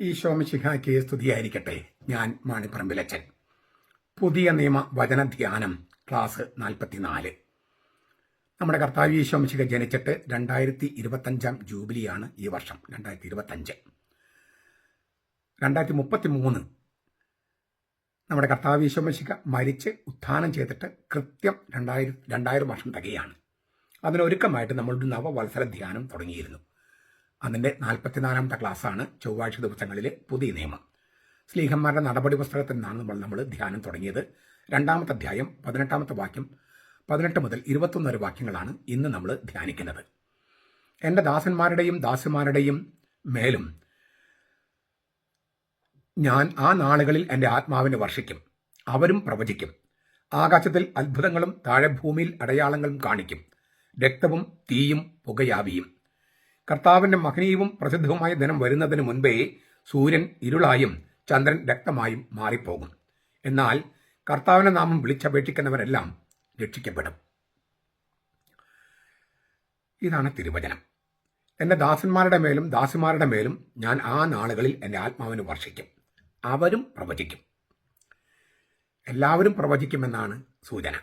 ഈശോമിശിഹായ്ക്ക് സ്തുതിയായിരിക്കട്ടെ. ഞാൻ മാണിപ്പറമ്പിലച്ചൻ. പുതിയ നിയമ വചന ധ്യാനം ക്ലാസ് നാൽപ്പത്തിനാല്. നമ്മുടെ കർത്താവ് ഈശോമിശിഹ ജനിച്ചിട്ട് രണ്ടായിരത്തി ഇരുപത്തഞ്ചാം ജൂബിലിയാണ് ഈ വർഷം രണ്ടായിരത്തി ഇരുപത്തഞ്ച് രണ്ടായിരത്തി മുപ്പത്തി മൂന്ന് നമ്മുടെ കർത്താവ് ഈശോമിശിഹ മരിച്ച് ഉത്ഥാനം ചെയ്തിട്ട് കൃത്യം രണ്ടായിരം രണ്ടായിരം വർഷം തകയാണ്. അതിനൊരുക്കമായിട്ട് നമ്മളൊരു നവവത്സര ധ്യാനം തുടങ്ങിയിരുന്നു. അതിന്റെ നാൽപ്പത്തിനാലാമത്തെ ക്ലാസ്സാണ് ചൊവ്വാഴ്ച ദിവസങ്ങളിലെ പുതിയ നിയമം. സ്ലീഹന്മാരുടെ നടപടി പുസ്തകത്തിൽ നിന്നാണ് നമ്മൾ നമ്മൾ ധ്യാനം തുടങ്ങിയത്. രണ്ടാമത്തെ അധ്യായം പതിനെട്ടാമത്തെ വാക്യം പതിനെട്ട് മുതൽ ഇരുപത്തൊന്ന് വരെ വാക്യങ്ങളാണ് ഇന്ന് നമ്മൾ ധ്യാനിക്കുന്നത്. എന്റെ ദാസന്മാരുടെയും ദാസിമാരുടെയും മേലും ഞാൻ ആ നാളുകളിൽ എന്റെ ആത്മാവിനെ വർഷിക്കും. അവരും പ്രവചിക്കും. ആകാശത്തിൽ അത്ഭുതങ്ങളും താഴെ ഭൂമിയിൽ അടയാളങ്ങളും കാണിക്കും. രക്തവും തീയും പുകയാവിയും. കർത്താവിന്റെ മഹനീയവും പ്രസിദ്ധവുമായ ദിനം വരുന്നതിന് മുൻപേ സൂര്യൻ ഇരുളായും ചന്ദ്രൻ രക്തമായും മാറിപ്പോകും. എന്നാൽ കർത്താവിന്റെ നാമം വിളിച്ചപേക്ഷിക്കുന്നവരെല്ലാം രക്ഷിക്കപ്പെടും. ഇതാണ് തിരുവചനം. എന്റെ ദാസന്മാരുടെ മേലും ദാസിമാരുടെ മേലും ഞാൻ ആ നാളുകളിൽ എന്റെ ആത്മാവിന് വർഷിക്കും. അവരും പ്രവചിക്കും. എല്ലാവരും പ്രവചിക്കുമെന്നാണ് സൂചന.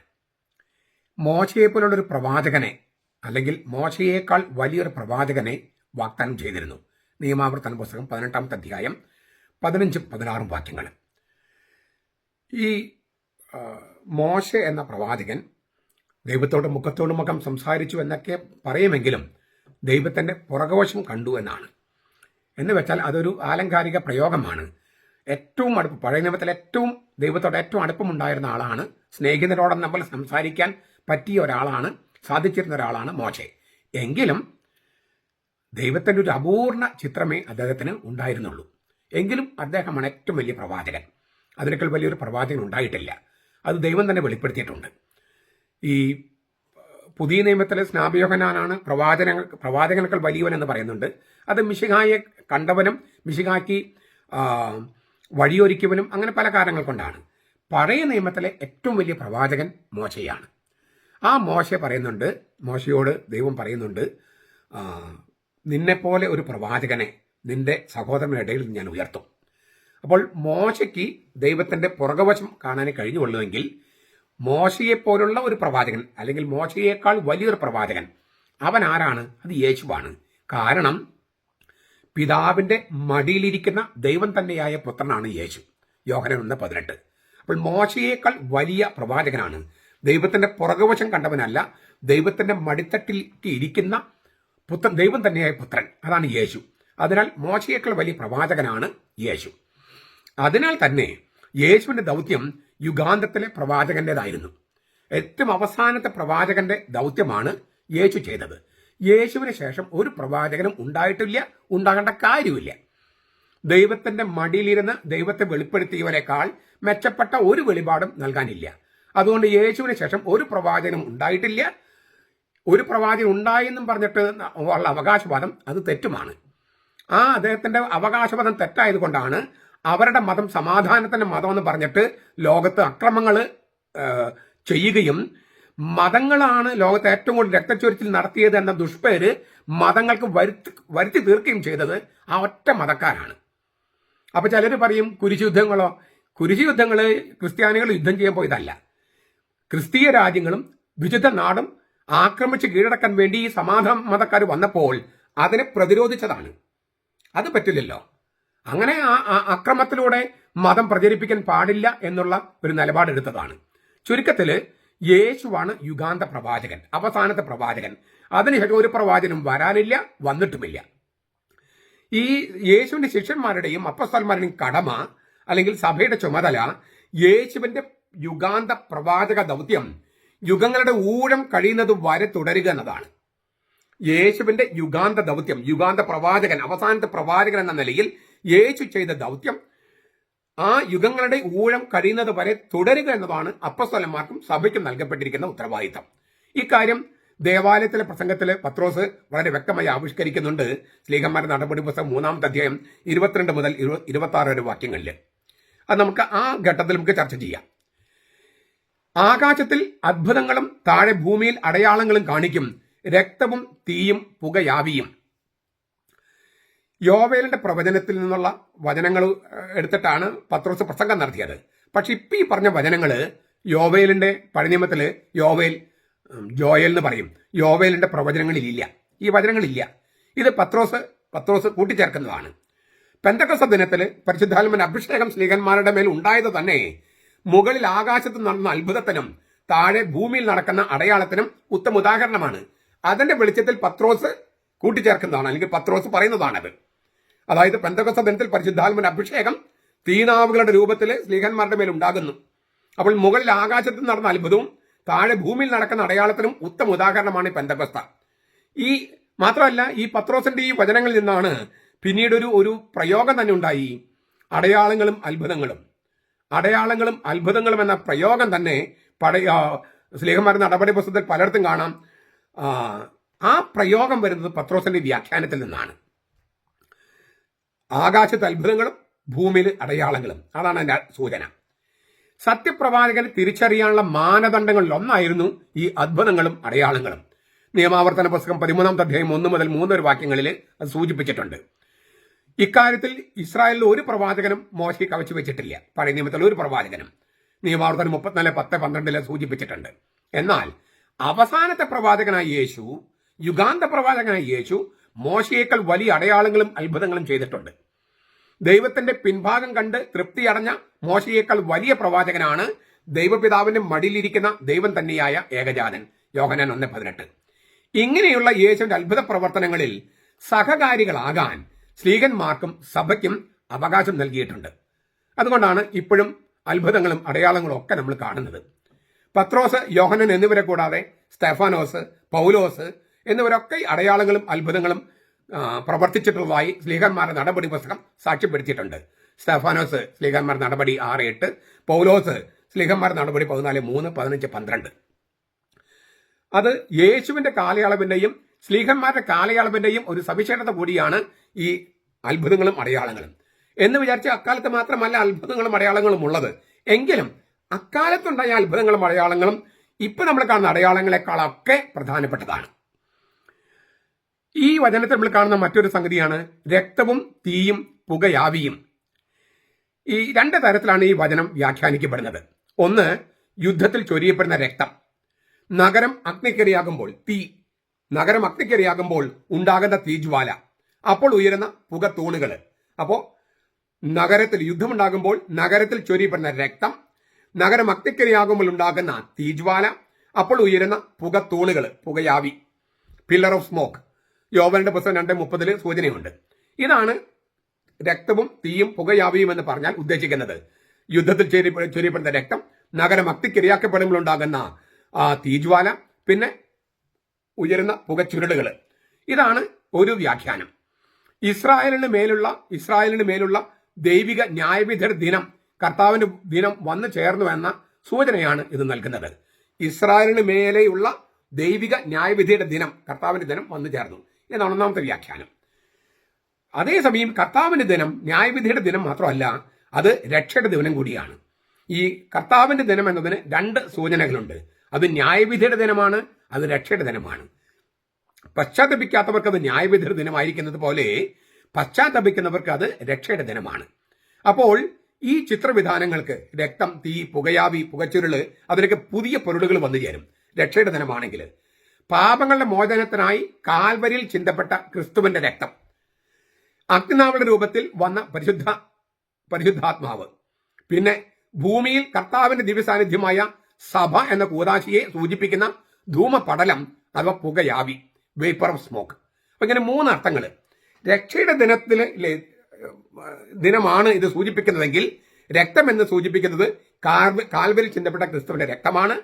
മോശയെപ്പോലുള്ളൊരു പ്രവാചകനെ അല്ലെങ്കിൽ മോശയേക്കാൾ വലിയൊരു പ്രവാചകനെ വാഗ്ദാനം ചെയ്തിരുന്നു. നിയമാവർത്തന പുസ്തകം പതിനെട്ടാമത്തെ അധ്യായം പതിനഞ്ചും പതിനാറും വാക്യങ്ങൾ. ഈ മോശ എന്ന പ്രവാചകൻ ദൈവത്തോട് മുഖത്തോട് മുഖം സംസാരിച്ചു എന്നൊക്കെ പറയുമെങ്കിലും ദൈവത്തിന്റെ പുറകവശം കണ്ടു എന്നാണ്. എന്ന് വെച്ചാൽ അതൊരു ആലങ്കാരിക പ്രയോഗമാണ്. ഏറ്റവും അടുപ്പ് പഴയ നിയമത്തിൽ ഏറ്റവും ദൈവത്തോട് ഏറ്റവും അടുപ്പമുണ്ടായിരുന്ന ആളാണ്. സ്നേഹിതരോടൊന്നും നമ്മൾ സംസാരിക്കാൻ പറ്റിയ ഒരാളാണ്. സാധിച്ചിരുന്ന ഒരാളാണ് മോശെ. എങ്കിലും ദൈവത്തിന്റെ ഒരു അപൂർണ ചിത്രമേ അദ്ദേഹത്തിന് ഉണ്ടായിരുന്നുള്ളൂ. എങ്കിലും അദ്ദേഹമാണ് ഏറ്റവും വലിയ പ്രവാചകൻ. അതിനേക്കാൾ വലിയൊരു പ്രവാചകൻ ഉണ്ടായിട്ടില്ല. അത് ദൈവം തന്നെ വെളിപ്പെടുത്തിയിട്ടുണ്ട്. ഈ പുതിയ നിയമത്തിലെ സ്നാപയോഹനാനാണ് പ്രവാചന പ്രവാചകനേക്കാൾ വലിയവൻ എന്ന് പറയുന്നുണ്ട്. അത് മിശിഹായെ കണ്ടവനും മിശിഹായ്ക്ക് ആ, വഴിയൊരുക്കിയവനും അങ്ങനെ പല കാരണങ്ങൾ കൊണ്ടാണ്. പഴയ നിയമത്തിലെ ഏറ്റവും വലിയ പ്രവാചകൻ മോശയാണ്. ആ മോശ പറയുന്നുണ്ട് മോശയോട് ദൈവം പറയുന്നുണ്ട് നിന്നെപ്പോലെ ഒരു പ്രവാചകനെ നിന്റെ സഹോദരന്റെ ഇടയിൽ ഞാൻ ഉയർത്തും. അപ്പോൾ മോശയ്ക്ക് ദൈവത്തിന്റെ പുറകവശം കാണാനേ കഴിഞ്ഞുള്ളൂവെങ്കിൽ മോശയെപ്പോലുള്ള ഒരു പ്രവാചകൻ അല്ലെങ്കിൽ മോശയേക്കാൾ വലിയൊരു പ്രവാചകൻ അവൻ ആരാണ്? അത് യേശുവാണ്. കാരണം പിതാവിന്റെ മടിയിലിരിക്കുന്ന ദൈവം തന്നെയായ പുത്രനാണ് യേശു. യോഹനൻ ഒന്ന് പതിനെട്ട്. അപ്പോൾ മോശയേക്കാൾ വലിയ പ്രവാചകനാണ് ദൈവത്തിന്റെ പുറകുവശം കണ്ടവനല്ല ദൈവത്തിന്റെ മടിത്തട്ടിൽ ഇരിക്കുന്ന പുത്രൻ ദൈവം തന്നെയായ പുത്രൻ. അതാണ് യേശു. അതിനാൽ മോശയേക്കാൾ വലിയ പ്രവാചകനാണ് യേശു. അതിനാൽ തന്നെ യേശുവിന്റെ ദൗത്യം യുഗാന്തത്തിലെ പ്രവാചകന്റേതായിരുന്നു. ഏറ്റവും അവസാനത്തെ പ്രവാചകന്റെ ദൗത്യമാണ് യേശു ചെയ്തത്. യേശുവിന് ശേഷം ഒരു പ്രവാചകനും ഉണ്ടായിട്ടില്ല ഉണ്ടാകേണ്ട കാര്യമില്ല ദൈവത്തിന്റെ മടിയിലിരുന്ന് ദൈവത്തെ വെളിപ്പെടുത്തിയവരെക്കാൾ മെച്ചപ്പെട്ട ഒരു വെളിപാടും നൽകാനില്ല. അതുകൊണ്ട് യേശുവിന് ശേഷം ഒരു പ്രവാചനം ഉണ്ടായിട്ടില്ല. ഒരു പ്രവാചകൻ ഉണ്ടായെന്നും പറഞ്ഞിട്ട് ഉള്ള അവകാശവാദം അത് തെറ്റുമാണ്. ആ അദ്ദേഹത്തിന്റെ അവകാശവാദം തെറ്റായത് കൊണ്ടാണ് അവരുടെ മതം സമാധാനത്തിന്റെ മതമെന്ന് പറഞ്ഞിട്ട് ലോകത്ത് അക്രമങ്ങൾ ചെയ്യുകയും മതങ്ങളാണ് ലോകത്ത് ഏറ്റവും കൂടുതൽ രക്തച്ചൊരിച്ചിൽ നടത്തിയത് എന്ന ദുഷ്പേര് മതങ്ങൾക്ക് വരുത്തി വരുത്തി തീർക്കുകയും ചെയ്തത് ആ ഒറ്റ മതക്കാരാണ്. അപ്പൊ ചിലർ പറയും കുരിശുയുദ്ധങ്ങളോ യുദ്ധങ്ങളോ കുരിശ് യുദ്ധങ്ങൾ ക്രിസ്ത്യാനികൾ യുദ്ധം ചെയ്യാൻ പോയതല്ല. ക്രിസ്തീയ രാജ്യങ്ങളും വിശുദ്ധ നാടും ആക്രമിച്ച് കീഴടക്കാൻ വേണ്ടി ഈ സമാധാന മതക്കാർ വന്നപ്പോൾ അതിനെ പ്രതിരോധിച്ചതാണ്. അത് പറ്റില്ലല്ലോ. അങ്ങനെ ആ അക്രമത്തിലൂടെ മതം പ്രചരിപ്പിക്കാൻ പാടില്ല എന്നുള്ള ഒരു നിലപാടെടുത്തതാണ് ചുരുക്കത്തിൽ യേശുവാണ് യുഗാന്ത പ്രവാചകൻ അവസാനത്തെ പ്രവാചകൻ. അതിനുശേഷം ഒരു പ്രവാചകനും വരാനില്ല വന്നിട്ടുമില്ല. ഈ യേശുവിന്റെ ശിഷ്യന്മാരുടെയും അപ്പസ്തന്മാരുടെയും കടമ അല്ലെങ്കിൽ സഭയുടെ ചുമതല യേശുവിന്റെ യുഗാന്ത പ്രവാചക ദൗത്യം യുഗങ്ങളുടെ ഊഴം കഴിയുന്നത് വരെ തുടരുക എന്നതാണ്. യേശുവിന്റെ യുഗാന്ത ദൗത്യം യുഗാന്ത പ്രവാചകൻ അവസാനത്തെ പ്രവാചകൻ എന്ന നിലയിൽ യേശു ചെയ്ത ദൗത്യം ആ യുഗങ്ങളുടെ ഊഴം കഴിയുന്നത് വരെ തുടരുക എന്നതാണ് അപ്പസ്വലന്മാർക്കും സഭയ്ക്കും നൽകപ്പെട്ടിരിക്കുന്ന ഉത്തരവാദിത്തം. ഇക്കാര്യം ദേവാലയത്തിലെ പ്രസംഗത്തിൽ പത്രോസ് വളരെ വ്യക്തമായി ആവിഷ്കരിക്കുന്നുണ്ട്. സ്ലീഹന്മാരുടെ നടപടി പുസ്തകം മൂന്നാമത്തെ അധ്യായം ഇരുപത്തിരണ്ട് മുതൽ ഇരുപത്തി ആറ് വരെ വാക്യങ്ങളിൽ അത് നമുക്ക് ആ ഘട്ടത്തിൽ നമുക്ക് ചർച്ച ചെയ്യാം. ആകാശത്തിൽ അത്ഭുതങ്ങളും താഴെ ഭൂമിയിൽ അടയാളങ്ങളും കാണിക്കും. രക്തവും തീയും പുകയാവിയും. യോവേലിന്റെ പ്രവചനത്തിൽ നിന്നുള്ള വചനങ്ങൾ എടുത്തിട്ടാണ് പത്രോസ് പ്രസംഗം നടത്തിയത്. പക്ഷെ ഇപ്പൊ ഈ പറഞ്ഞ വചനങ്ങൾ യോവേലിന്റെ പഴനിയമത്തിൽ യോവേൽ ജോയൽ എന്ന് പറയും. യോവേലിന്റെ പ്രവചനങ്ങളിൽ ഇല്ല ഈ വചനങ്ങളില്ല. ഇത് പത്രോസ് പത്രോസ് കൂട്ടിച്ചേർക്കുന്നതാണ്. പെന്തക്കസ ദിനത്തിൽ പരിശുദ്ധാത്മൻ അഭിഷേകം സ്നേഹന്മാരുടെ മേൽ ഉണ്ടായത് തന്നെ മുകളിൽ ആകാശത്ത് നടന്ന അത്ഭുതത്തിനും താഴെ ഭൂമിയിൽ നടക്കുന്ന അടയാളത്തിനും ഉത്തമ ഉദാഹരണമാണ്. അതിന്റെ വെളിച്ചത്തിൽ പത്രോസ് കൂട്ടിച്ചേർക്കുന്നതാണ് അല്ലെങ്കിൽ പത്രോസ് പറയുന്നതാണത്. അതായത് പെന്തകസ്ത ദിനത്തിൽ പരിശുദ്ധാത്മൻ അഭിഷേകം തീനാവുകളുടെ രൂപത്തിൽ സ്ലീഹന്മാരുടെ മേൽ ഉണ്ടാകുന്നു. അപ്പോൾ മുകളിൽ ആകാശത്ത് നടന്ന അത്ഭുതവും താഴെ ഭൂമിയിൽ നടക്കുന്ന അടയാളത്തിനും ഉത്തമ ഉദാഹരണമാണ് ഈ പെന്തക്കസ്ത. ഈ മാത്രമല്ല ഈ പത്രോസിന്റെ ഈ വചനങ്ങളിൽ നിന്നാണ് പിന്നീടൊരു ഒരു പ്രയോഗം തന്നെ ഉണ്ടായി. അടയാളങ്ങളും അത്ഭുതങ്ങളും. അടയാളങ്ങളും അത്ഭുതങ്ങളും എന്ന പ്രയോഗം തന്നെ പഴയ സ്ലേഹന്മാരുടെ നടപടി പുസ്തകത്തിൽ പലയിടത്തും കാണാം. ആ, പ്രയോഗം വരുന്നത് പത്രോസിന്റെ വ്യാഖ്യാനത്തിൽ നിന്നാണ്. ആകാശത്ത് അത്ഭുതങ്ങളും ഭൂമിയിൽ അടയാളങ്ങളും. അതാണ് എന്റെ സൂചന. സത്യപ്രവാചകനെ തിരിച്ചറിയാനുള്ള മാനദണ്ഡങ്ങളിൽ ഒന്നായിരുന്നു ഈ അത്ഭുതങ്ങളും അടയാളങ്ങളും. നിയമാവർത്തന പുസ്തകം പതിമൂന്നാമത്തെ അധ്യായം ഒന്ന് മുതൽ മൂന്നൊരു വാക്യങ്ങളിൽ അത് സൂചിപ്പിച്ചിട്ടുണ്ട്. ഇക്കാര്യത്തിൽ ഇസ്രായേലിൽ ഒരു പ്രവാചകനും മോശി കവച്ചു വെച്ചിട്ടില്ല. പഴയ നിയമത്തിൽ ഒരു പ്രവാചകനും. നിയമാവർത്തനം മുപ്പത്തിനാല് പത്ത് പന്ത്രണ്ടിൽ സൂചിപ്പിച്ചിട്ടുണ്ട്. എന്നാൽ അവസാനത്തെ പ്രവാചകനായ യേശു യുഗാന്ത പ്രവാചകനായ യേശു മോശയേക്കാൾ വലിയ അടയാളങ്ങളും അത്ഭുതങ്ങളും ചെയ്തിട്ടുണ്ട്. ദൈവത്തിന്റെ പിൻഭാഗം കണ്ട് തൃപ്തിയടഞ്ഞ മോശയേക്കാൾ വലിയ പ്രവാചകനാണ് ദൈവപിതാവിന്റെ മടിയിലിരിക്കുന്ന ദൈവം തന്നെയായ ഏകജാതൻ. യോഹനൻ ഒന്ന് പതിനെട്ട്. ഇങ്ങനെയുള്ള യേശുവിന്റെ അത്ഭുത പ്രവർത്തനങ്ങളിൽ സഹകാരികളാകാൻ സ്ത്രീകന്മാർക്കും സഭയ്ക്കും അവകാശം നൽകിയിട്ടുണ്ട്. അതുകൊണ്ടാണ് ഇപ്പോഴും അത്ഭുതങ്ങളും അടയാളങ്ങളും ഒക്കെ നമ്മൾ കാണുന്നത്. പത്രോസ് യോഹനൻ എന്നിവരെ കൂടാതെ സ്റ്റെഫാനോസ് പൗലോസ് എന്നിവരൊക്കെ അടയാളങ്ങളും അത്ഭുതങ്ങളും പ്രവർത്തിച്ചിട്ടുള്ളതായി സ്ലീഹന്മാരുടെ നടപടി പുസ്തകം സാക്ഷ്യപ്പെടുത്തിയിട്ടുണ്ട്. സ്റ്റെഫാനോസ് സ്ലീഹന്മാർ നടപടി ആറ് എട്ട് പൗലോസ് സ്ലീഹന്മാർ നടപടി പതിനാല് മൂന്ന് പതിനഞ്ച് പന്ത്രണ്ട്. അത് യേശുവിന്റെ കാലയളവിന്റെയും സ്ലീഹന്മാരുടെ കാലയളവിന്റെയും ഒരു സവിശേഷത കൂടിയാണ് ഈ അത്ഭുതങ്ങളും അടയാളങ്ങളും. എന്ന് വിചാരിച്ച് അക്കാലത്ത് മാത്രമല്ല അത്ഭുതങ്ങളും അടയാളങ്ങളും ഉള്ളത്. എങ്കിലും അക്കാലത്തുണ്ടായ അത്ഭുതങ്ങളും അടയാളങ്ങളും ഇപ്പൊ നമ്മൾ കാണുന്ന അടയാളങ്ങളെക്കാളൊക്കെ പ്രധാനപ്പെട്ടതാണ്. ഈ വചനത്തിൽ നമ്മൾ കാണുന്ന മറ്റൊരു സംഗതിയാണ് രക്തവും തീയും പുകയാവിയും. ഈ രണ്ട് തരത്തിലാണ് ഈ വചനം വ്യാഖ്യാനിക്കപ്പെടുന്നത്. ഒന്ന് യുദ്ധത്തിൽ ചൊരിയപ്പെടുന്ന രക്തം. നഗരം അഗ്നിക്കരിയാകുമ്പോൾ തീ നഗരം അഗ്നിക്കരയാകുമ്പോൾ ഉണ്ടാകുന്ന തീജ്വാല. അപ്പോൾ ഉയരുന്ന പുക തൂണുകൾ അപ്പോൾ നഗരത്തിൽ യുദ്ധമുണ്ടാകുമ്പോൾ നഗരത്തിൽ ചൊരിയപ്പെടുന്ന രക്തം നഗരം അഗ്നിക്കരയാകുമ്പോൾ ഉണ്ടാകുന്ന തീജ്വാല അപ്പോൾ ഉയരുന്ന പുക തൂണുകൾ പുകയാവി. പില്ലർ ഓഫ് സ്മോക്ക് യോവനന്റെ പുസ്തകം രണ്ട് മുപ്പതിൽ സൂചനയുണ്ട്. ഇതാണ് രക്തവും തീയും പുകയാവിയും എന്ന് പറഞ്ഞാൽ ഉദ്ദേശിക്കുന്നത്. യുദ്ധത്തിൽ ചൊരി- ചൊരിയപ്പെടുന്ന രക്തം നഗരം അഗ്നിക്കിരയാക്കപ്പെടുമ്പോൾ ഉണ്ടാകുന്ന തീജ്വാല പിന്നെ ഉയരുന്ന പുകച്ചുരുളുകൾ. ഇതാണ് ഒരു വ്യാഖ്യാനം. ഇസ്രായേലിന് മേലുള്ള ഇസ്രായേലിന് മേലുള്ള ദൈവിക ന്യായവിധർ ദിനം കർത്താവിന്റെ ദിനം വന്നു ചേർന്നു എന്ന സൂചനയാണ് ഇത് നൽകുന്നത്. ഇസ്രായേലിന് മേലെയുള്ള ദൈവിക ന്യായവിധിയുടെ ദിനം കർത്താവിന്റെ ദിനം വന്നു ചേർന്നു. എന്നാണ് ഒന്നാമത്തെ വ്യാഖ്യാനം. അതേസമയം കർത്താവിന്റെ ദിനം ന്യായവിധിയുടെ ദിനം മാത്രമല്ല അത് രക്ഷയുടെ ദിനം കൂടിയാണ്. ഈ കർത്താവിന്റെ ദിനം എന്നതിന് രണ്ട് സൂചനകളുണ്ട്. അത് ന്യായവിധിയുടെ ദിനമാണ് അത് രക്ഷയുടെ ദിനമാണ്. പശ്ചാത്തപിക്കാത്തവർക്ക് അത് ന്യായവിധിയുടെ ദിനമായിരിക്കുന്നത് പോലെ പശ്ചാത്തപിക്കുന്നവർക്ക് അത് രക്ഷയുടെ ദിനമാണ്. അപ്പോൾ ഈ ചിത്രവിധാനങ്ങൾക്ക് രക്തം തീ പുകയാവി പുകച്ചുരുൾ അതിനൊക്കെ പുതിയ പൊരുളുകൾ വന്നു ചേരും. രക്ഷയുടെ ദിനമാണെങ്കിൽ. പാപങ്ങളുടെ മോചനത്തിനായി കാൽവരിയിൽ ചിന്തപ്പെട്ട ക്രിസ്തുവിന്റെ രക്തം. അഗ്നിനാവളുടെ രൂപത്തിൽ വന്ന പരിശുദ്ധ പരിശുദ്ധാത്മാവ്. പിന്നെ ഭൂമിയിൽ കർത്താവിന്റെ ദിവ്യസാന്നിധ്യമായ സഭ എന്ന കൂതാശിയെ സൂചിപ്പിക്കുന്ന ധൂമപടലം അഥവാ പുകയാവി വേപ്പർ ഓഫ് സ്മോക്ക് അപ്പൊ ഇങ്ങനെ മൂന്ന് അർത്ഥങ്ങൾ രക്ഷയുടെ ദിനത്തിൽ ദിനമാണ് ഇത് സൂചിപ്പിക്കുന്നതെങ്കിൽ രക്തം എന്ന് സൂചിപ്പിക്കുന്നത് കാൽവരി ചിന്തപ്പെട്ട ക്രിസ്തുവിന്റെ രക്തമാണ്.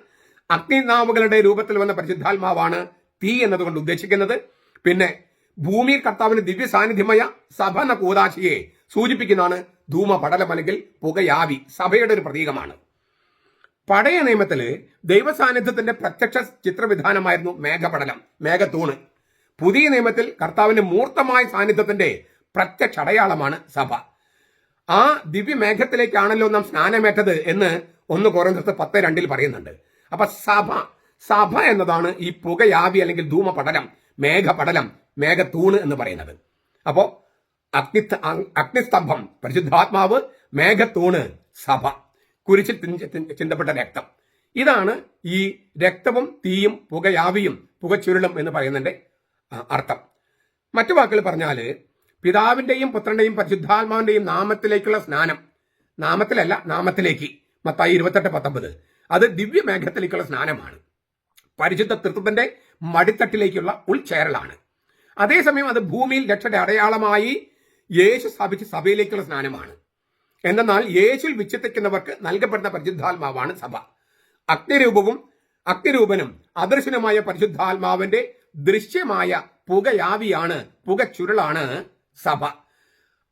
അഗ്നിനാവുകളുടെ രൂപത്തിൽ വന്ന പരിശുദ്ധാത്മാവാണ് തീ എന്നതുകൊണ്ട് ഉദ്ദേശിക്കുന്നത്. പിന്നെ ഭൂമിയിൽ കർത്താവിന് ദിവ്യ സാന്നിധ്യമായ സഭ എന്ന കൂതാശിയെ സൂചിപ്പിക്കുന്നതാണ് ധൂമ പടലം അല്ലെങ്കിൽ പുകയാവി സഭയുടെ ഒരു പ്രതീകമാണ്. പഴയ നിയമത്തിൽ ദൈവസാന്നിധ്യത്തിന്റെ പ്രത്യക്ഷ ചിത്രവിധാനമായിരുന്നു മേഘപടലം മേഘത്തൂണ് പുതിയ നിയമത്തിൽ കർത്താവിന്റെ മൂർത്തമായ സാന്നിധ്യത്തിന്റെ പ്രത്യക്ഷ അടയാളമാണ് സഭ. ആ ദിവ്യമേഘത്തിലേക്കാണല്ലോ നാം സ്നാനമേറ്റത് എന്ന് ഒന്ന് കോരന്തത്ത് പത്ത് രണ്ടിൽ പറയുന്നുണ്ട്. അപ്പൊ സഭ സഭ എന്നതാണ് ഈ പുകയാവി അല്ലെങ്കിൽ ധൂമപടലം മേഘപടലം മേഘത്തൂണ് എന്ന് പറയുന്നത്. അപ്പോ അഗ്നി അഗ്നിസ്തംഭം പരിശുദ്ധാത്മാവ് മേഘത്തൂണ് സഭ. കുരിശിൽ ചിന്തപ്പെട്ട രക്തം. ഇതാണ് ഈ രക്തവും തീയും പുകയാവിയും പുകച്ചുരുളും എന്ന് പറയുന്നതിന്റെ അർത്ഥം. മറ്റു വാക്കുകൾ പറഞ്ഞാൽ പിതാവിന്റെയും പുത്രന്റെയും പരിശുദ്ധാത്മാവിന്റെയും നാമത്തിലേക്കുള്ള സ്നാനം. നാമത്തിലല്ല നാമത്തിലേക്ക്. മത്തായി ഇരുപത്തെട്ട് പത്തൊമ്പത്. അത് ദിവ്യമേഘത്തിലേക്കുള്ള സ്നാനമാണ്. പരിശുദ്ധ തൃത്വത്തിന്റെ മടിത്തട്ടിലേക്കുള്ള ഉൾചേരലാണ് അതേസമയം അത് ഭൂമിയിൽ രക്ഷയുടെ അടയാളമായി യേശു സ്ഥാപിച്ച സഭയിലേക്കുള്ള സ്നാനമാണ്. എന്തെന്നാൽ യേശുവിൽ വിശ്വസിക്കുന്നവർക്ക് നൽകപ്പെടുന്ന പരിശുദ്ധാത്മാവാണ് സഭ. അഗ്നിരൂപവും അഗ്നിരൂപനും അദർശനമായ പരിശുദ്ധാത്മാവിന്റെ ദൃശ്യമായ പുകയാവിയാണ് പുകച്ചുരുളാണ് സഭ.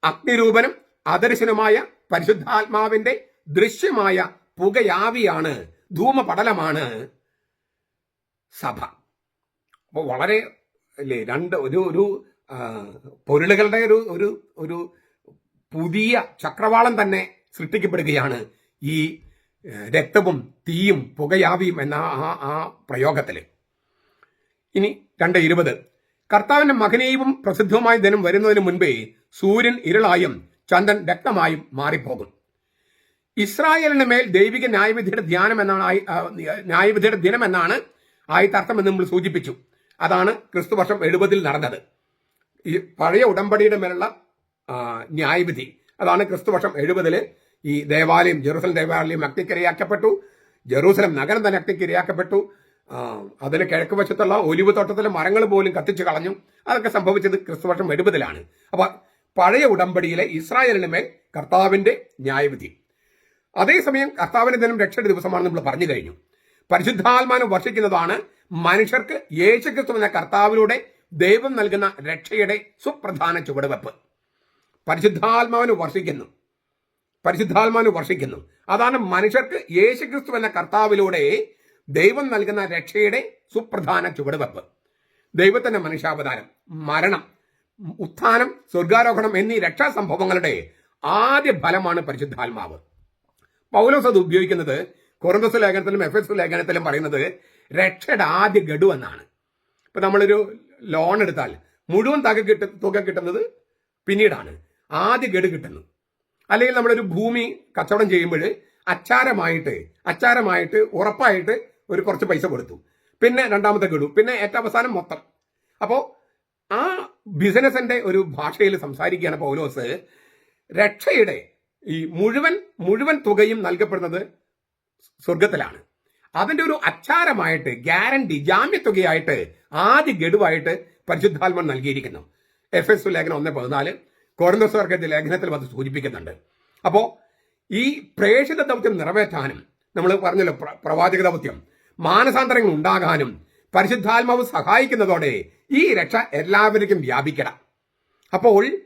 അഗ്നിരൂപനും അദർശനമായ പരിശുദ്ധാത്മാവിന്റെ ദൃശ്യമായ പുകയാവിയാണ് ധൂമപടലമാണ് സഭ. അപ്പോൾ വളരെ അല്ലേ രണ്ട് ഒരു ഒരു പൊരുളുകളുടെ ഒരു ഒരു ഒരു പുതിയ ചക്രവാളം തന്നെ സൃഷ്ടിക്കപ്പെടുകയാണ്. ഈ രക്തവും തീയും പുകയാവിയും എന്ന ആ ആ പ്രയോഗത്തിൽ ഇനി രണ്ട് ഇരുപത്. കർത്താവിന്റെ മകനെയും പ്രസിദ്ധവുമായ ദിനം വരുന്നതിന് മുൻപേ സൂര്യൻ ഇരുളായും ചന്ദ്രൻ രക്തമായും മാറിപ്പോകും. ഇസ്രായേലിന് മേൽ ദൈവിക ന്യായവിധിയുടെ ധ്യാനം എന്നാണ് ന്യായവിധിയുടെ ദിനം എന്നാണ് ആയിത്തർത്ഥം എന്ന് നമ്മൾ സൂചിപ്പിച്ചു. അതാണ് ക്രിസ്തു ക്രിസ്തുവർഷം എഴുപതിൽ നടന്നത്. ഈ പഴയ ഉടമ്പടിയുടെ മേലുള്ള ന്യായവിധി. അതാണ് ക്രിസ്തുവർഷം എഴുപതിൽ ഈ ദേവാലയം ജെറൂസലം ദേവാലയം അഗ്നിക്കിരയാക്കപ്പെട്ടു ജെറൂസലം നഗരം തന്നെ അഗ്നിക്കിരയാക്കപ്പെട്ടു അതിന് കിഴക്ക് വശത്തുള്ള ഒലിവ് തോട്ടത്തിലെ മരങ്ങൾ പോലും കത്തിച്ചു കളഞ്ഞു. അതൊക്കെ സംഭവിച്ചത് ക്രിസ്തുവർഷം എഴുപതിലാണ്. അപ്പൊ പഴയ ഉടമ്പടിയിലെ ഇസ്രായേലിന് മേൽ കർത്താവിന്റെ ന്യായവിധി. അതേസമയം കർത്താവിന്റെ ദിനം രക്ഷയുടെ ദിവസമാണ് നമ്മൾ പറഞ്ഞു കഴിഞ്ഞു. പരിശുദ്ധാത്മാനം വർഷിക്കുന്നതാണ് മനുഷ്യർക്ക് യേശുക്രിസ്തു എന്ന കർത്താവിലൂടെ ദൈവം നൽകുന്ന രക്ഷയുടെ സുപ്രധാന ചുവടുവെപ്പ്. പരിശുദ്ധാത്മാവിന് വർഷിക്കുന്നു. പരിശുദ്ധാത്മാവിന് വർഷിക്കുന്നു. അതാണ് മനുഷ്യർക്ക് യേശുക്രിസ്തു എന്ന കർത്താവിലൂടെ ദൈവം നൽകുന്ന രക്ഷയുടെ സുപ്രധാന ചുവടുവെപ്പ്. ദൈവത്തിന്റെ മനുഷ്യാവതാരം മരണം ഉത്ഥാനം സ്വർഗാരോഹണം എന്നീ രക്ഷാസംഭവങ്ങളുടെ ആദ്യ ഫലമാണ് പരിശുദ്ധാത്മാവ്. പൗലോസ് അത് ഉപയോഗിക്കുന്നത് കൊറന്തസ് ലേഖനത്തിലും എഫ് എസ് ലേഖനത്തിലും പറയുന്നത് രക്ഷയുടെ ആദ്യ ഗഡു എന്നാണ്. ഇപ്പൊ നമ്മളൊരു ലോൺ എടുത്താൽ മുഴുവൻ തുക കിട്ട തുക കിട്ടുന്നത് പിന്നീടാണ്. ആദ്യ ഗഡു കിട്ടുന്നു. അല്ലെങ്കിൽ നമ്മളൊരു ഭൂമി കച്ചവടം ചെയ്യുമ്പോൾ അച്ചാരമായിട്ട് അച്ചാരമായിട്ട് ഉറപ്പായിട്ട് ഒരു കുറച്ച് പൈസ കൊടുത്തു. പിന്നെ രണ്ടാമത്തെ ഗഡു പിന്നെ ഏറ്റവും അവസാനം മൊത്തം. അപ്പോൾ ആ ബിസിനസിന്റെ ഒരു ഭാഷയിൽ സംസാരിക്കുകയാണ് പൗലോസ്. രക്ഷയുടെ ഈ മുഴുവൻ മുഴുവൻ തുകയും നൽകപ്പെടുന്നത് സ്വർഗത്തിലാണ് അതിന്റെ ഒരു അച്ചാരമായിട്ട് ഗ്യാരണ്ടി ജാമ്യത്തുകയായിട്ട് ആദ്യ ഗഡുവായിട്ട് പരിശുദ്ധാത്മൻ നൽകിയിരിക്കുന്നു. എഫ് എസ് ലേഖനം ഒന്ന് പതിനാല്. കോരന്തോസ്വർഗത്തെ ലേഖനത്തിൽ അത് സൂചിപ്പിക്കുന്നുണ്ട്. അപ്പോൾ ഈ പ്രേക്ഷിത ദൗത്യം നിറവേറ്റാനും നമ്മൾ പറഞ്ഞല്ലോ പ്ര- പ്രവാചക ദൗത്യം മാനസാന്തരങ്ങൾ ഉണ്ടാകാനും പരിശുദ്ധാത്മാവ് സഹായിക്കുന്നതോടെ ഈ രക്ഷ എല്ലാവർക്കും വ്യാപിക്കണം. അപ്പോൾ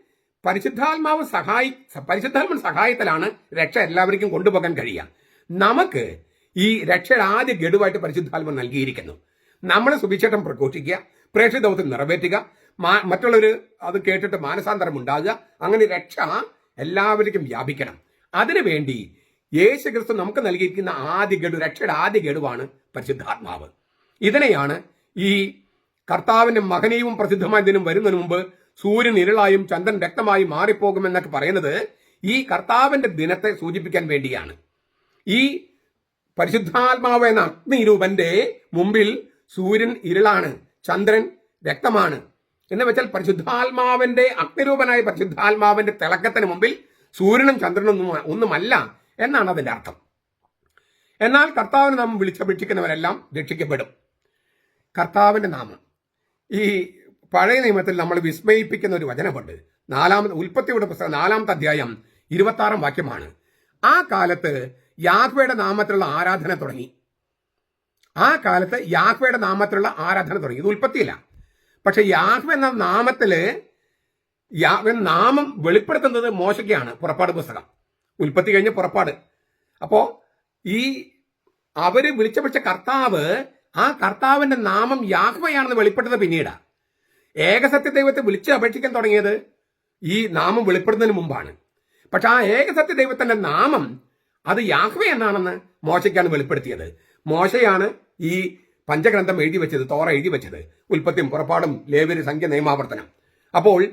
പരിശുദ്ധാത്മാവ് സഹായി പരിശുദ്ധാത്മ സഹായത്തിലാണ് രക്ഷ എല്ലാവർക്കും കൊണ്ടുപോകാൻ കഴിയുക. നമുക്ക് ഈ രക്ഷയുടെ ആദ്യ ഗഡുവായിട്ട് പരിശുദ്ധാത്മ നൽകിയിരിക്കുന്നു. നമ്മൾ സുവിശേഷം പ്രഘോഷിക്കുക പ്രേക്ഷിത ദൗത്യം നിറവേറ്റുക മറ്റുള്ളവർ അത് കേട്ടിട്ട് മാനസാന്തരം ഉണ്ടാകുക അങ്ങനെ രക്ഷ എല്ലാവർക്കും വ്യാപിക്കണം. അതിനുവേണ്ടി യേശു ക്രിസ്തു നമുക്ക് നൽകിയിരിക്കുന്ന ആദ്യ ഗഡു രക്ഷയുടെ ആദ്യ ഗഡുവാണ് പരിശുദ്ധാത്മാവ്. ഇതിനെയാണ് ഈ കർത്താവിന്റെ മഹനീയവും പ്രസിദ്ധമായ ദിനം വരുന്നതിന് മുമ്പ് സൂര്യൻ ഇരുളായും ചന്ദ്രൻ രക്തമായി മാറിപ്പോകുമെന്നൊക്കെ പറയുന്നത് ഈ കർത്താവിന്റെ ദിനത്തെ സൂചിപ്പിക്കാൻ വേണ്ടിയാണ്. ഈ പരിശുദ്ധാത്മാവ് എന്ന അഗ്നിരൂപന്റെ മുമ്പിൽ സൂര്യൻ ഇരുളാണ് ചന്ദ്രൻ രക്തമാണ്. എന്ന് വെച്ചാൽ പരിശുദ്ധാത്മാവിന്റെ അഗ്നിരൂപനായ പരിശുദ്ധാത്മാവിന്റെ തിളക്കത്തിന് മുമ്പിൽ സൂര്യനും ചന്ദ്രനും ഒന്നും ഒന്നുമല്ല എന്നാണ് അതിന്റെ അർത്ഥം. എന്നാൽ കർത്താവിന് നാം വിളിച്ചപേക്ഷിക്കുന്നവരെല്ലാം രക്ഷിക്കപ്പെടും. കർത്താവിന്റെ നാമം. ഈ പഴയ നിയമത്തിൽ നമ്മൾ വിസ്മയിപ്പിക്കുന്ന ഒരു വചനമുണ്ട്. നാലാമത് ഉൽപ്പത്തിയുടെ പുസ്തകം നാലാമത്തെ അധ്യായം ഇരുപത്തി ആറാം വാക്യമാണ്. ആ കാലത്ത് യാഹ്വയുടെ നാമത്തിലുള്ള ആരാധന തുടങ്ങി. ആ കാലത്ത് യാഹ്വയുടെ നാമത്തിലുള്ള ആരാധന തുടങ്ങി. ഇത് ഉൽപ്പത്തിയില്ല. പക്ഷെ യാഹു എന്ന നാമത്തിൽ നാമം വെളിപ്പെടുത്തുന്നത് മോശയ്ക്കാണ് പുറപ്പാട് പുസ്തകം. ഉൽപ്പത്തി കഴിഞ്ഞ് പുറപ്പാട്. അപ്പോ ഈ അവർ വിളിച്ചപേക്ഷ കർത്താവ് ആ കർത്താവിന്റെ നാമം യാഹ്വയാണെന്ന് വെളിപ്പെടുത്തുന്നത് പിന്നീടാ. ഏകസത്യ ദൈവത്തെ വിളിച്ച് അപേക്ഷിക്കാൻ തുടങ്ങിയത് ഈ നാമം വെളിപ്പെടുന്നതിന് മുമ്പാണ്. പക്ഷെ ആ ഏകസത്യ ദൈവത്തിന്റെ നാമം അത് യാഹ്വ എന്നാണെന്ന് മോശയ്ക്കാണ് വെളിപ്പെടുത്തിയത്. മോശയാണ് ഈ പഞ്ചഗ്രന്ഥം എഴുതി വെച്ചത് തോറ എഴുതി വെച്ചത്. ഉൽപ്പത്തിയും പുറപ്പാടും ലേവര് സംഖ്യ നിയമാവർത്തനം. അപ്പോൾ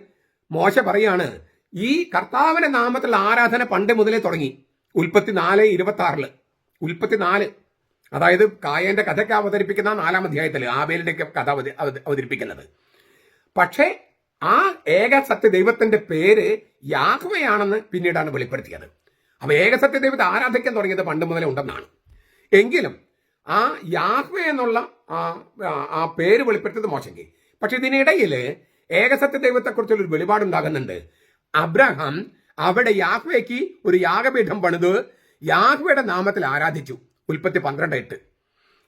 മോശ പറയാണ് ഈ കർത്താവിന്റെ നാമത്തിൽ ആരാധന പണ്ട് മുതലേ തുടങ്ങി. ഉൽപ്പത്തി നാല് ഇരുപത്തി ആറിൽ ഉൽപ്പത്തി നാല്. അതായത് കായന്റെ കഥയ്ക്ക് അവതരിപ്പിക്കുന്ന നാലാം അധ്യായത്തിൽ ആബേലിന്റെ കഥ അവത- അവത- അവതരിപ്പിക്കുന്നത്. പക്ഷേ ആ ഏക സത്യ ദൈവത്തിന്റെ പേര് യാഹ്വയാണെന്ന് പിന്നീടാണ് വെളിപ്പെടുത്തിയത്. അപ്പൊ ഏകസത്യ ദൈവത്തെ ആരാധിക്കാൻ തുടങ്ങിയത് പണ്ട് മുതലേ ഉണ്ടെന്നാണ്. എങ്കിലും ആ യാഹ്വ എന്നുള്ള ആ ആ- പേര് വെളിപ്പെടുത്തിയത് മോശങ്കി. പക്ഷെ ഇതിനിടയിൽ ഏകസത്യ ദൈവത്തെക്കുറിച്ചുള്ള ഒരു വെളിപാടുണ്ടാകുന്നുണ്ട്. അബ്രഹാം അവിടെ യാഹ്വയ്ക്ക് ഒരു യാഗപീഠം പണിത് യാഹ്വയുടെ നാമത്തിൽ ആരാധിച്ചു. ഉൽപ്പത്തി പന്ത്രണ്ട് എട്ട്.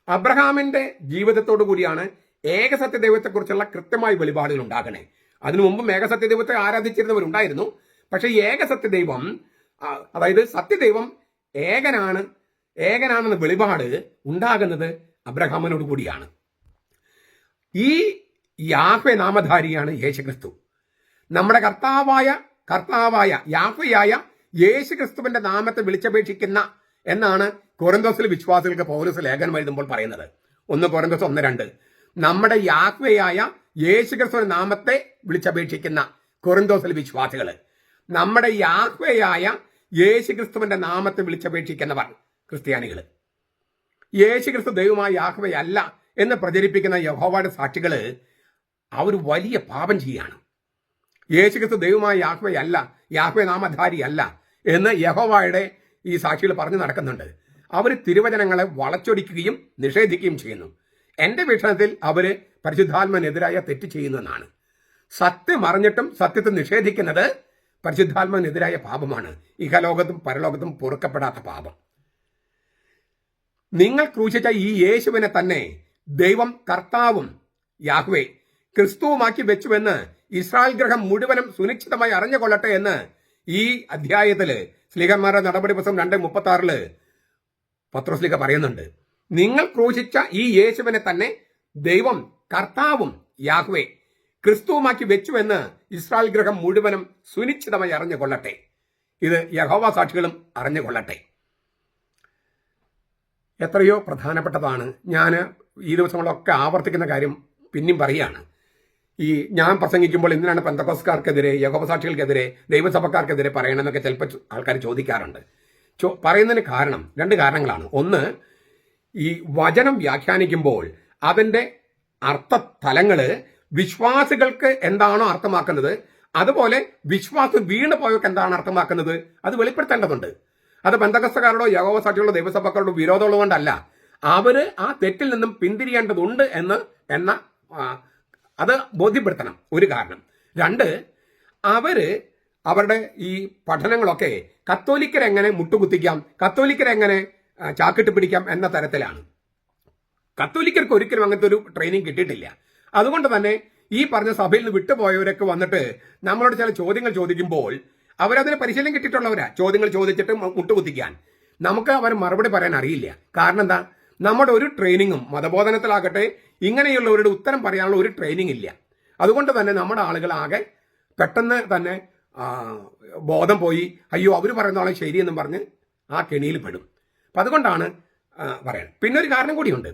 അബ്രഹാമിന്റെ ജീവിതത്തോടു കൂടിയാണ് ഏകസത്യ ദൈവത്തെക്കുറിച്ചുള്ള കൃത്യമായ വെളിപാടുകൾ ഉണ്ടാകണേ. അതിനു മുമ്പ് ഏകസത്യ ദൈവത്തെ ആരാധിച്ചിരുന്നവരുണ്ടായിരുന്നു. പക്ഷെ ഏകസത്യ ദൈവം അതായത് സത്യദൈവം ഏകനാണ് ഏകനാണെന്ന വെളിപാട് ഉണ്ടാകുന്നത് അബ്രഹാമിനോട് കൂടിയാണ്. ഈ യാഹ്വ നാമധാരിയാണ് യേശുക്രിസ്തു. നമ്മുടെ കർത്താവായ കർത്താവായ യാഹ്വയായ യേശുക്രിസ്തുവിന്റെ നാമത്തെ വിളിച്ചപേക്ഷിക്കുന്ന എന്നാണ് കൊരന്തോസിൽ വിശ്വാസികൾക്ക് പൗരസ് ലേഖനം എഴുതുമ്പോൾ പറയുന്നത്. ഒന്ന് കൊരന്തോസ് ഒന്ന് രണ്ട്. നമ്മുടെ യാഹ്വയായ യേശുക്രിസ്തുവിന്റെ നാമത്തെ വിളിച്ചപേക്ഷിക്കുന്ന കൊരന്തോസിൽ വിശ്വാസികൾ നമ്മുടെ യാഹ്വയായ യേശുക്രിസ്തുവിന്റെ നാമത്തെ വിളിച്ചപേക്ഷിക്കുന്നവർ. ക്രിസ്ത്യാനികൾ യേശു ക്രിസ്തു ദൈവമായ യാഹ്വയല്ല എന്ന് പ്രചരിപ്പിക്കുന്ന യഹോവയുടെ സാക്ഷികൾ അവർ വലിയ പാപം ചെയ്യാണ് യേശു ക്രിസ്തു ദൈവമായ യാഹ്വയല്ല യാഹ്വ നാമധാരിയല്ല എന്ന് യഹോവയുടെ ഈ സാക്ഷികൾ പറഞ്ഞു നടക്കുന്നുണ്ട്. അവർ തിരുവചനങ്ങളെ വളച്ചൊടിക്കുകയും നിഷേധിക്കുകയും ചെയ്യുന്നു. എന്റെ വീക്ഷണത്തിൽ അവർ പരിശുദ്ധാത്മനെതിരായ തെറ്റ് ചെയ്യുന്നതാണ് സത്യം അറിഞ്ഞിട്ടും സത്യത്തെ നിഷേധിക്കുന്നത് പരിശുദ്ധാത്മനെതിരായ പാപമാണ്. ഇഹലോകത്തും പരലോകത്തും പൊറുക്കപ്പെടാത്ത പാപം. നിങ്ങൾ ക്രൂശിച്ച ഈ യേശുവിനെ തന്നെ ദൈവം കർത്താവും യാഹ്വേ ക്രിസ്തുവുമാക്കി വെച്ചുവെന്ന് ഇസ്രായേൽ ഗ്രഹം മുഴുവനും സുനിശ്ചിതമായി അറിഞ്ഞുകൊള്ളട്ടെ എന്ന് ഈ അധ്യായത്തിൽ സ്ലിഹന്മാരുടെ നടപടി പുസ്തകം രണ്ട് മുപ്പത്തി ആറിൽ പത്രോസ്ലിക പറയുന്നുണ്ട്. നിങ്ങൾ ക്രൂശിച്ച ഈ യേശുവിനെ തന്നെ ദൈവം കർത്താവും യാഹ്വേ ക്രിസ്തുവുമാക്കി വെച്ചുവെന്ന് ഇസ്രായേൽ ഗ്രഹം മുഴുവനും സുനിശ്ചിതമായി അറിഞ്ഞുകൊള്ളട്ടെ. ഇത് യഹോവ സാക്ഷികളും അറിഞ്ഞുകൊള്ളട്ടെ. എത്രയോ പ്രധാനപ്പെട്ടതാണ്. ഞാൻ ഈ ദിവസങ്ങളൊക്കെ ആവർത്തിക്കുന്ന കാര്യം പിന്നെയും പറയുകയാണ്. ഈ ഞാൻ പ്രസംഗിക്കുമ്പോൾ എന്തിനാണ് പെന്തക്കോസ്കാർക്കെതിരെ യഹോപസാക്ഷികൾക്കെതിരെ ദൈവസഭക്കാർക്കെതിരെ പറയണമെന്നൊക്കെ ചിലപ്പോൾ ആൾക്കാർ ചോദിക്കാറുണ്ട്. ചോ പറയുന്നതിന് കാരണം രണ്ട് കാരണങ്ങളാണ്. ഒന്ന് ഈ വചനം വ്യാഖ്യാനിക്കുമ്പോൾ അതിന്റെ അർത്ഥ തലങ്ങൾ വിശ്വാസികൾക്ക് എന്താണോ അർത്ഥമാക്കുന്നത് അതുപോലെ വിശ്വാസം വീണു പോയവർക്ക് എന്താണ് അർത്ഥമാക്കുന്നത് അത് വെളിപ്പെടുത്തേണ്ടതുണ്ട്. അത് ബന്ധകസ്ഥക്കാരോടോ യോഗോവ സാക്ഷികളോ ദൈവസഭക്കാരോടോ വിരോധമുള്ളത് കൊണ്ടല്ല അവർ ആ തെറ്റിൽ നിന്നും പിന്തിരിയേണ്ടതുണ്ട് എന്ന് എന്ന അത് ബോധ്യപ്പെടുത്തണം. ഒരു കാരണം. രണ്ട് അവർ അവരുടെ ഈ പഠനങ്ങളൊക്കെ കത്തോലിക്കരെങ്ങനെ മുട്ടുകുത്തിക്കാം കത്തോലിക്കരെങ്ങനെ ചാക്കിട്ട് പിടിക്കാം എന്ന തരത്തിലാണ്. കത്തോലിക്കർക്ക് ഒരിക്കലും അങ്ങനത്തെ ഒരു ട്രെയിനിങ് കിട്ടിയിട്ടില്ല. അതുകൊണ്ട് തന്നെ ഈ പറഞ്ഞ സഭയിൽ നിന്ന് വിട്ടുപോയവരൊക്കെ വന്നിട്ട് നമ്മളോട് ചില ചോദ്യങ്ങൾ ചോദിക്കുമ്പോൾ അവരതിന് പരിശീലനം കിട്ടിയിട്ടുള്ളവരാ? ചോദ്യങ്ങൾ ചോദിച്ചിട്ട് മുട്ടുകുത്തിക്കാൻ. നമുക്ക് അവർ മറുപടി പറയാൻ അറിയില്ല. കാരണം എന്താ? നമ്മുടെ ഒരു ട്രെയിനിങ്ങും മതബോധനത്തിലാകട്ടെ ഇങ്ങനെയുള്ളവരുടെ ഉത്തരം പറയാനുള്ള ഒരു ട്രെയിനിങ് ഇല്ല. അതുകൊണ്ട് തന്നെ നമ്മുടെ ആളുകൾ ആകെ പെട്ടെന്ന് തന്നെ ബോധം പോയി അയ്യോ അവർ പറയുന്ന ആളെ ശരിയെന്നും പറഞ്ഞ് ആ കെണിയിൽ പെടും. അപ്പം അതുകൊണ്ടാണ് പറയാൻ. പിന്നെ ഒരു കാരണം കൂടിയുണ്ട്.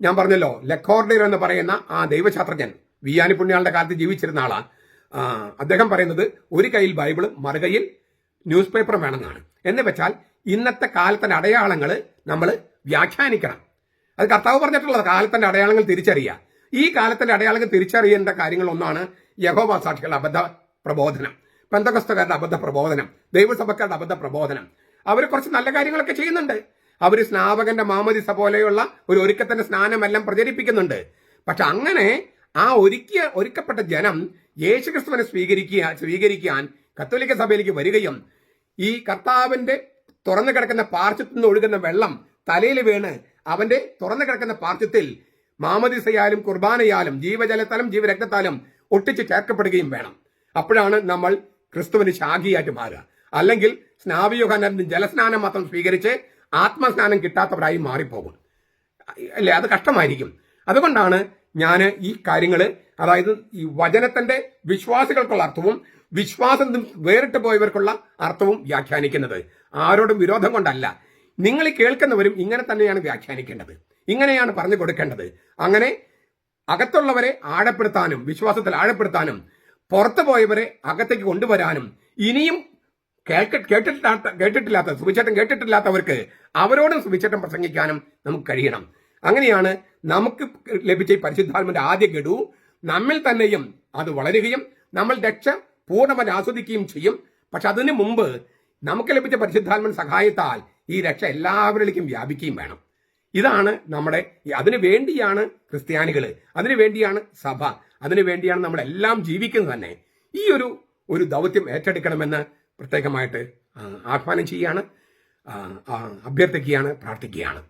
ഞാൻ പറഞ്ഞല്ലോ ലെക്കോർഡിയർ എന്ന് പറയുന്ന ആ ദൈവശാസ്ത്രജ്ഞൻ വിയാനി പുണ്യാളുടെ കാലത്ത് ജീവിച്ചിരുന്ന ആളാ. ആ, അദ്ദേഹം പറയുന്നത് ഒരു കയ്യിൽ ബൈബിളും മറുകയിൽ ന്യൂസ് പേപ്പറും വേണമെന്നാണ്. എന്ന് വെച്ചാൽ ഇന്നത്തെ കാലത്തിന്റെ അടയാളങ്ങൾ നമ്മൾ വ്യാഖ്യാനിക്കണം. അത് കർത്താവ് പറഞ്ഞിട്ടുള്ളത് കാലത്തിന്റെ അടയാളങ്ങൾ തിരിച്ചറിയുക. ഈ കാലത്തിന്റെ അടയാളങ്ങൾ തിരിച്ചറിയേണ്ട കാര്യങ്ങൾ ഒന്നാണ് യഹോവ സാക്ഷികളുടെ അബദ്ധ പ്രബോധനം. പെന്തകസ്തകാരുടെ അബദ്ധ പ്രബോധനം ദൈവസഭക്കാരുടെ അബദ്ധ പ്രബോധനം. അവർ കുറച്ച് നല്ല കാര്യങ്ങളൊക്കെ ചെയ്യുന്നുണ്ട്. അവർ സ്നാപകന്റെ മാമതിസ പോലെയുള്ള ഒരു ഒരുക്കത്തിന്റെ സ്നാനമെല്ലാം പ്രചരിപ്പിക്കുന്നുണ്ട്. പക്ഷെ അങ്ങനെ ആ ഒരുക്കിയ ഒരുക്കപ്പെട്ട ജനം യേശുക്രിസ്തുവിനെ സ്വീകരിക്കുക സ്വീകരിക്കാൻ കത്തോലിക്ക സഭയിലേക്ക് വരികയും ഈ കർത്താവിന്റെ തുറന്നു കിടക്കുന്ന പാർശ്വത്തിൽ നിന്ന് ഒഴുകുന്ന വെള്ളം തലയിൽ വീണ് അവന്റെ തുറന്നു കിടക്കുന്ന പാർശ്വത്തിൽ മാമദിസയാലും കുർബാനയാലും ജീവജലത്താലും ജീവരക്തത്താലും ഒട്ടിച്ച് ചേർക്കപ്പെടുകയും വേണം. അപ്പോഴാണ് നമ്മൾ ക്രിസ്തുവിന് ശാഖിയായിട്ട് മാറുക. അല്ലെങ്കിൽ സ്നാവിയുഹാനന്ദ ജലസ്നാനം മാത്രം സ്വീകരിച്ച് ആത്മസ്നാനം കിട്ടാത്തവരായി മാറിപ്പോകും. അല്ലേ? അത് കഷ്ടമായിരിക്കും. അതുകൊണ്ടാണ് ഞാൻ ഈ കാര്യങ്ങൾ അതായത് ഈ വചനത്തിന്റെ വിശ്വാസികൾക്കുള്ള അർത്ഥവും വിശ്വാസം വേറിട്ട് പോയവർക്കുള്ള അർത്ഥവും വ്യാഖ്യാനിക്കുന്നത്. ആരോടും വിരോധം കൊണ്ടല്ല. നിങ്ങൾ കേൾക്കുന്നവരും ഇങ്ങനെ തന്നെയാണ് വ്യാഖ്യാനിക്കേണ്ടത്. ഇങ്ങനെയാണ് പറഞ്ഞു കൊടുക്കേണ്ടത്. അങ്ങനെ അകത്തുള്ളവരെ ആഴപ്പെടുത്താനും വിശ്വാസത്തിൽ ആഴപ്പെടുത്താനും പുറത്തു പോയവരെ അകത്തേക്ക് കൊണ്ടുവരാനും ഇനിയും കേൾക്ക കേട്ടിട്ടില്ലാത്ത കേട്ടിട്ടില്ലാത്ത സുവിശേഷം കേട്ടിട്ടില്ലാത്തവർക്ക് അവരോടും സുവിശേഷം പ്രസംഗിക്കാനും നമുക്ക് കഴിയണം. അങ്ങനെയാണ് നമുക്ക് ലഭിച്ച ഈ പരിശുദ്ധാത്മന്റെ ആദ്യ ഗഡു നമ്മിൽ തന്നെയും അത് വളരുകയും നമ്മൾ രക്ഷ പൂർണമായി ആസ്വദിക്കുകയും ചെയ്യും. പക്ഷെ അതിനു മുമ്പ് നമുക്ക് ലഭിച്ച പരിശുദ്ധാത്മൻ സഹായത്താൽ ഈ രക്ഷ എല്ലാവരിലേക്കും വ്യാപിക്കുകയും വേണം. ഇതാണ് നമ്മുടെ അതിനു വേണ്ടിയാണ് ക്രിസ്ത്യാനികൾ അതിനു വേണ്ടിയാണ് സഭ അതിനു വേണ്ടിയാണ് നമ്മളെല്ലാം ജീവിക്കുന്നത് തന്നെ. ഈ ഒരു ഒരു ദൗത്യം ഏറ്റെടുക്കണമെന്ന് പ്രത്യേകമായിട്ട് ആഹ്വാനം ചെയ്യുകയാണ് അഭ്യർത്ഥിക്കുകയാണ് പ്രാർത്ഥിക്കുകയാണ്.